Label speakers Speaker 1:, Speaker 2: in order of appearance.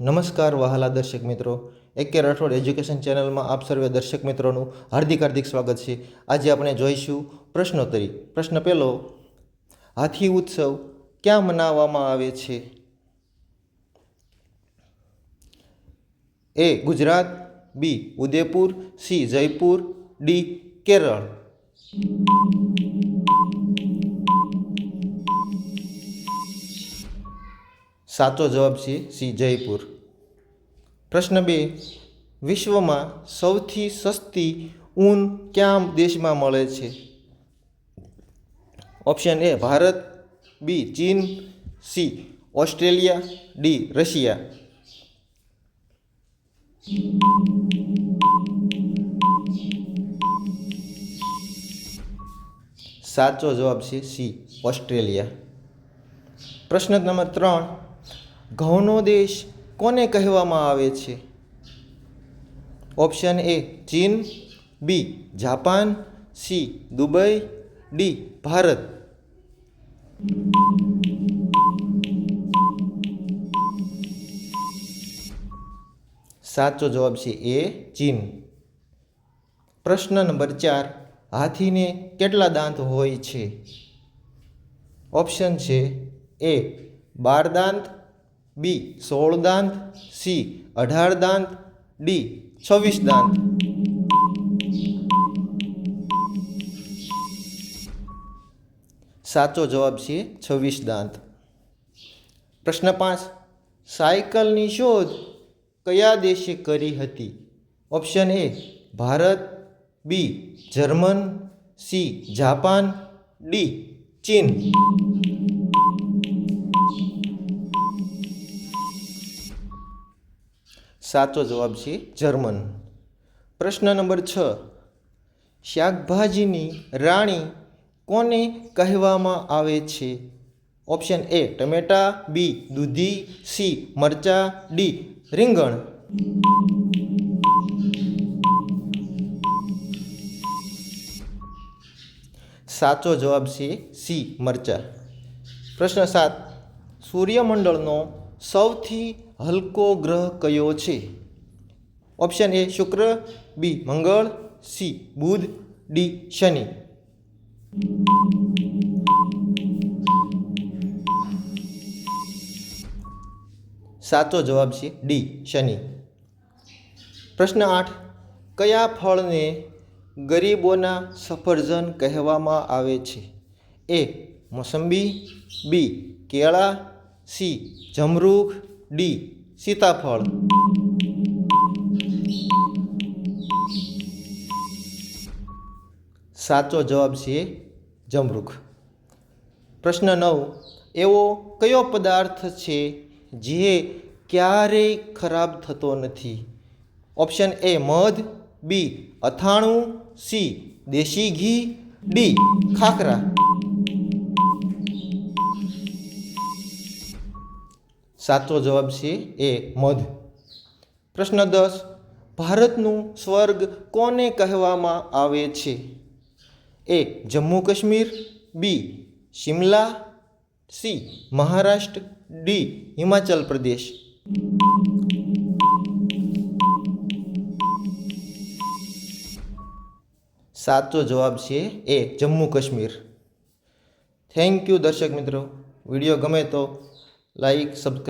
Speaker 1: નમસ્કાર વહાલા દર્શક મિત્રો. એકે રાઠોડ એજ્યુકેશન ચેનલમાં આપ સર્વે દર્શક મિત્રોનું હાર્દિક હાર્દિક સ્વાગત છે. આજે આપણે જોઈશું પ્રશ્નોત્તરી. પ્રશ્ન પહેલો, હાથી ઉત્સવ ક્યાં મનાવવામાં આવે છે? A, Gujarat, B, Udaipur, C, Jaipur, D, Kerala. સાચો જવાબ છે સી, જયપુર. પ્રશ્ન બે, વિશ્વમાં સૌથી સસ્તી ઊન ક્યાં દેશમાં મળે છે? ઓપ્શન એ, ભારત, બી, ચીન, સી, ઓસ્ટ્રેલિયા, ડી, રશિયા. સાચો જવાબ છે સી, ઓસ્ટ્રેલિયા. પ્રશ્ન નંબર ત્રણ ઘઉંનો દેશ કોને કહેવામાં આવે છે? ઓપ્શન એ ચીન, B Japan, C Dubai, D Bharat. સાચો જવાબ છે એ ચીન. પ્રશ્ન નંબર ચાર, હાથીને કેટલા દાંત હોય છે? ઓપ્શન છે એ બાર દાંત બી, સોળ દાંત, સી, અઢાર દાંત, ડી, છવ્વીસ દાંત. સાચો જવાબ છે છવ્વીસ દાંત. પ્રશ્ન પાંચ, સાયકલની શોધ કયા દેશે કરી હતી? Option A, Bharat, B, German, C, Japan, D, ચીન. સાચો જવાબ છે જર્મન. પ્રશ્ન નંબર છ. શાકભાજીની રાણી કોને કહેવામાં આવે છે? ઓપ્શન એ ટમેટા, બી દૂધી, સી મરચા, ડી રીંગણ. સાચો જવાબ છે સી મરચા. પ્રશ્ન સાત. સૂર્યમંડળનો સૌથી હલકો ગ્રહ કયો છે? ઓપ્શન એ શુક્ર, બી મંગળ, સી બુધ, ડી શનિ. સાચો જવાબ છે ડી શનિ. પ્રશ્ન આઠ, કયા ફળને ગરીબોના સફરજન કહેવામાં આવે છે? એ મોસંબી, બી કેળા સી, જમરૂખ, ડી, સીતાફળ. સાચો જવાબ છે જમરૂખ. પ્રશ્ન નવ, એવો કયો પદાર્થ છે જે ક્યારેય ખરાબ થતો નથી? ઓપ્શન એ મધ, બી, અથાણું, સી, દેશી ઘી, ડી, ખાખરા. સાચો જવાબ છે એ મધ. પ્રશ્ન દસ, ભારતનું સ્વર્ગ કોને કહેવામાં આવે છે? A Jammu Kashmir, B Shimla, C Maharashtra, D Himachal Pradesh. સાચો જવાબ છે A Jammu Kashmir. Thank you દર્શક મિત્રો. વીડિયો ગમે તો લાઈક સબસ્ક્રાઈબ